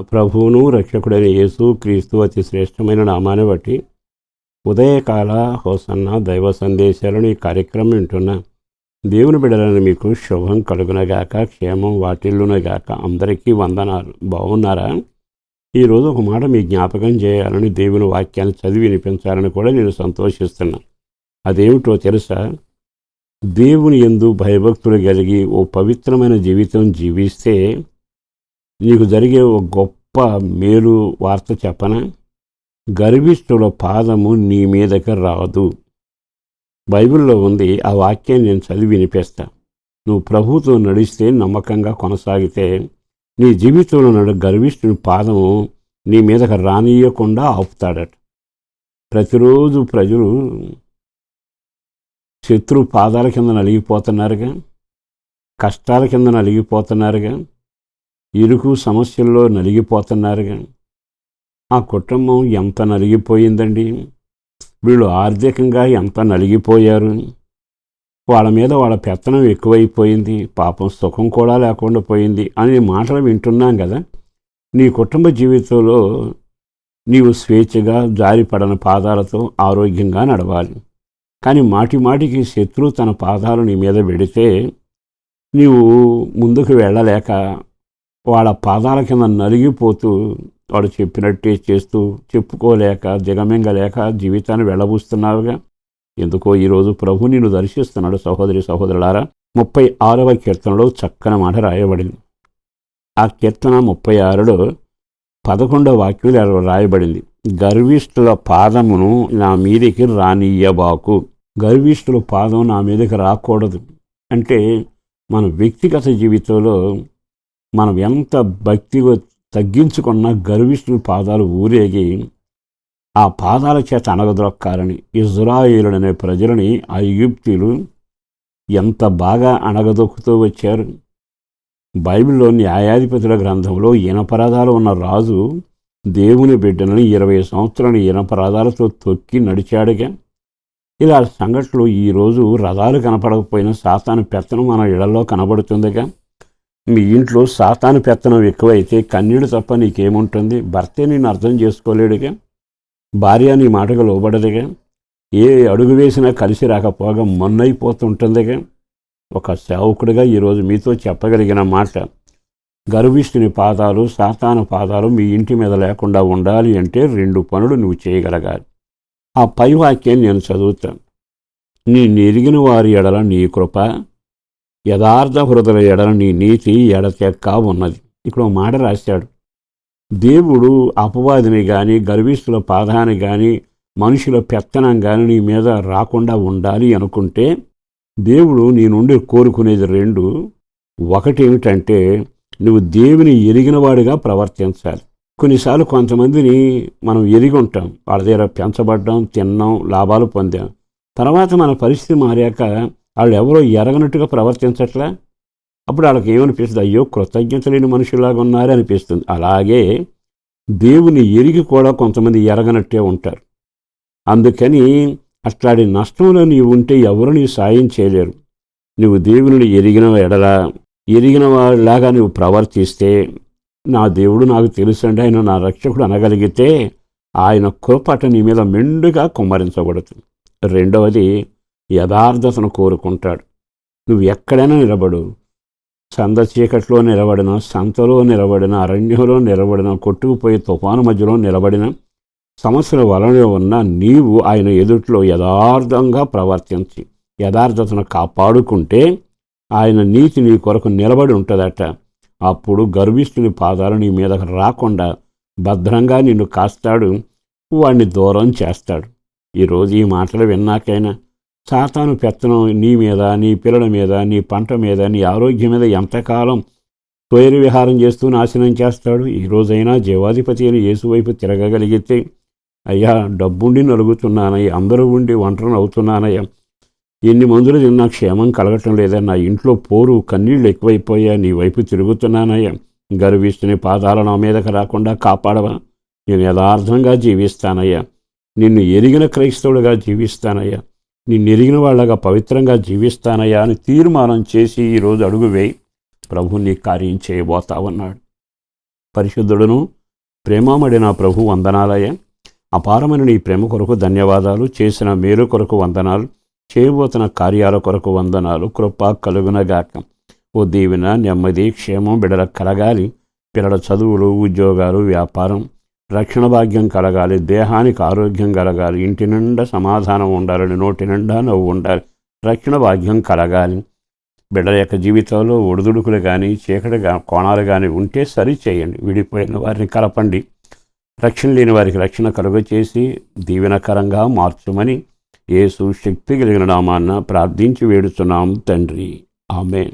ప్రభువును రక్షకుడైన యేసు క్రీస్తు అతి శ్రేష్టమైన నామాన్ని బట్టి ఉదయకాల హోసన్న దైవ సందేశాలను ఈ కార్యక్రమం వింటున్న దేవుని బిడలను మీకు శుభం కలుగునగాక క్షేమం వాటిల్లునగాక అందరికీ వందనాలు. బాగున్నారా? ఈరోజు ఒక మాట మీ జ్ఞాపకం చేయాలని దేవుని వాక్యాన్ని చదివి వినిపించాలని కూడా నేను సంతోషిస్తున్నా. అదేమిటో తెలుసా? దేవుని ఎందు భయభక్తులు కలిగి ఓ పవిత్రమైన జీవితం జీవిస్తే నీకు జరిగే ఒక గొప్ప మేలు వార్త చెప్పనా గర్విష్ఠుల పాదము నీ మీదకి రాదు. బైబిల్లో ఉంది ఆ వాక్యాన్ని నేను చదివి వినిపిస్తా. నువ్వు ప్రభుతో నడిస్తే నమ్మకంగా కొనసాగితే నీ జీవితంలో నడు గర్విష్ఠుని పాదము నీ మీదకి రానియకుండా ఆపుతాడట. ప్రతిరోజు ప్రజలు శత్రు పాదాల కింద నలిగిపోతున్నారుగా కష్టాల కింద నలిగిపోతున్నారుగా ఇరుకు సమస్యల్లో నలిగిపోతున్నారుగా ఆ కుటుంబం ఎంత నలిగిపోయిందండి? వీళ్ళు ఆర్థికంగా ఎంత నలిగిపోయారు? వాళ్ళ మీద వాళ్ళ పెత్తనం ఎక్కువైపోయింది పాపం సుఖం కూడా లేకుండా పోయింది అనే మాటలు వింటున్నాం కదా. నీ కుటుంబ జీవితంలో నీవు స్వేచ్ఛగా జారిపడని పాదాలతో ఆరోగ్యంగా నడవాలి. కానీ మాటి మాటికి శత్రువు తన పాదాలు నీ మీద పెడితే నీవు ముందుకు వెళ్ళలేక వాళ్ళ పాదాల కింద నలిగిపోతూ వాడు చెప్పినట్టే చేస్తూ చెప్పుకోలేక దిగమింగలేక జీవితాన్ని వెళ్ళబూస్తున్నావుగా. ఎందుకో ఈరోజు ప్రభు నిన్ను దర్శిస్తున్నాడు సహోదరి సహోదరులారా. ముప్పై ఆరవ కీర్తనలో చక్కని మాట రాయబడింది. ఆ కీర్తన ముప్పై ఆరులో పదకొండవ వాక్యం రాయబడింది. గర్విష్ఠుల పాదమును నా మీదకి రానియ్యబాకు. గర్విష్ఠుల పాదం నా మీదకి రాకూడదు. అంటే మన వ్యక్తిగత జీవితంలో మనం ఎంత భక్తి తగ్గించుకున్న గర్విష్ణు పాదాలు ఊరేగి ఆ పాదాల చేత అణగదొక్కాలని ఇజ్రాయిలుడనే ప్రజలని ఆ ఈగిప్తీలు ఎంత బాగా అణగదొక్కుతూ వచ్చారు. బైబిల్లో న్యాయాధిపతుల గ్రంథంలో ఇనపరాధాలు ఉన్న రాజు దేవుని బిడ్డలని ఇరవై సంవత్సరాలు ఇనపరాధాలతో తొక్కి నడిచాడుగా. ఇలా సంఘటనలు ఈరోజు రథాలు కనపడకపోయినా సాతాను పెత్తనం మన ఇళ్ళలో కనబడుతుందిగా. మీ ఇంట్లో సాతాను పెత్తనం ఎక్కువైతే కన్నీడు తప్ప నీకేముంటుంది? భర్తే నేను అర్థం చేసుకోలేడుగా? భార్య నీ మాటకు లోబడదుగా? ఏ అడుగు వేసినా కలిసి రాకపోగా మొన్నైపోతుంటుందిగా? ఒక సేవకుడిగా ఈరోజు మీతో చెప్పగలిగిన మాట. గర్విష్ఠుని పాదాలు సాతాను పాదాలు మీ ఇంటి మీద లేకుండా ఉండాలి అంటే రెండు పనులు నువ్వు చేయగలగాలి. ఆ పై వాక్యాన్ని నేను చదువుతాను నీ నెరిగిన వారి ఎడల నీ కృప యథార్థ హృదయ ఎడల నీ నీతి ఎడతెక్క ఉన్నది. ఇక్కడ మాట రాశాడు. దేవుడు అపవాదిని కానీ గర్విస్తుల పాదాన్ని కానీ మనుషుల పెత్తనం కానీ నీ మీద రాకుండా ఉండాలి అనుకుంటే దేవుడు నీ నుండి కోరుకునేది రెండు. ఒకటి ఏమిటంటే నువ్వు దేవుని ఎరిగినవాడిగా ప్రవర్తించాలి. కొన్నిసార్లు కొంతమందిని మనం ఎరిగి ఉంటాం. వాళ్ళ దగ్గర పెంచబడ్డాం తిన్నాం లాభాలు పొందాం. తర్వాత మన పరిస్థితి మారాక వాళ్ళు ఎవరో ఎరగనట్టుగా ప్రవర్తించట్లా. అప్పుడు వాళ్ళకి ఏమనిపిస్తుంది? అయ్యో కృతజ్ఞత లేని మనుషులాగా ఉన్నారే అనిపిస్తుంది. అలాగే దేవుని ఎరిగి కూడా కొంతమంది ఎరగనట్టే ఉంటారు. అందుకని అట్లాంటి నష్టంలో నీవు ఉంటే ఎవరు నీ సాయం చేయలేరు. నువ్వు దేవుని ఎరిగిన ఎడల ఎరిగిన వాడిలాగా నువ్వు ప్రవర్తిస్తే నా దేవుడు నాకు తెలుసండి ఆయన నా రక్షకుడు అనగలిగితే ఆయన కృపట నీ మీద మెండుగా కుమ్మరించబడుతుంది. రెండవది యథార్థతను కోరుకుంటాడు. నువ్వు ఎక్కడైనా నిలబడు. సంద చీకట్లో నిలబడిన సంతలో నిలబడిన అరణ్యంలో నిలబడిన కొట్టుకుపోయి తుఫాను మధ్యలో నిలబడిన సమస్యల వలన ఉన్న నీవు ఆయన ఎదుట్లో యథార్థంగా ప్రవర్తించి యథార్థతను కాపాడుకుంటే ఆయన నీతి నీ కొరకు నిలబడి ఉంటుందట. అప్పుడు గర్విష్ఠుని పాదాలు నీ మీదకు రాకుండా భద్రంగా నిన్ను కాస్తాడు. వాడిని దూరం చేస్తాడు. ఈరోజు ఈ మాటలు విన్నాకైనా? సాతాను పెత్తనం నీ మీద నీ పిల్లల మీద నీ పంట మీద నీ ఆరోగ్యం మీద ఎంతకాలం స్వైర విహారం చేస్తూ నాశనం చేస్తాడు? ఈరోజైనా జీవాధిపతి అని యేసు వైపు తిరగగలిగితే అయ్యా డబ్బుండి నలుగుతున్నానయ్యా అందరూ ఉండి ఒంటరిని అవుతున్నానయ్యా ఎన్ని మందులు తిన్నా క్షేమం కలగటం లేదా నా ఇంట్లో పోరు కన్నీళ్ళు ఎక్కువైపోయా నీ వైపు తిరుగుతున్నానయ్యా. గర్విస్తుని పాదాల నా మీదకి రాకుండా కాపాడవా? నేను యథార్థంగా జీవిస్తానయ్యా. నిన్ను ఎరిగిన క్రైస్తవుడిగా జీవిస్తానయ్యా. నిన్నెరిగిన వాళ్ళగా పవిత్రంగా జీవిస్తానయ్యా అని తీర్మానం చేసి ఈరోజు అడుగు వేయి. ప్రభు నీ కార్యం చేయబోతావన్నాడు. పరిశుద్ధుడును ప్రేమామడి నా ప్రభు వందనాలయ్యా. అపారమైన నీ ప్రేమ కొరకు ధన్యవాదాలు. చేసిన మేలు కొరకు వందనాలు. చేయబోతున్న కార్యాల కొరకు వందనాలు. కృప కలుగునగాక. ఓ దీవెన నెమ్మది క్షేమం బిడల కలగాలి. పిల్లల చదువులు ఉద్యోగాలు వ్యాపారం. రక్షణ భాగ్యం కలగాలి దేహానికి ఆరోగ్యం కలగాలి ఇంటి నిండా సమాధానం ఉండాలని నోటి నిండా నవ్వు ఉండాలి. రక్షణ భాగ్యం కలగాలి. బిడ్డల యొక్క జీవితంలో ఒడిదుడుకులు కానీ చీకటి కోణాలు కానీ ఉంటే సరి చేయండి. విడిపోయిన వారిని కలపండి. రక్షణ లేని వారికి రక్షణ కలుగచేసి దీవెనకరంగా మార్చమని యేసు శక్తి కలిగిన నామాన్న ప్రార్థించి వేడుతున్నాం తండ్రి. ఆమెన్.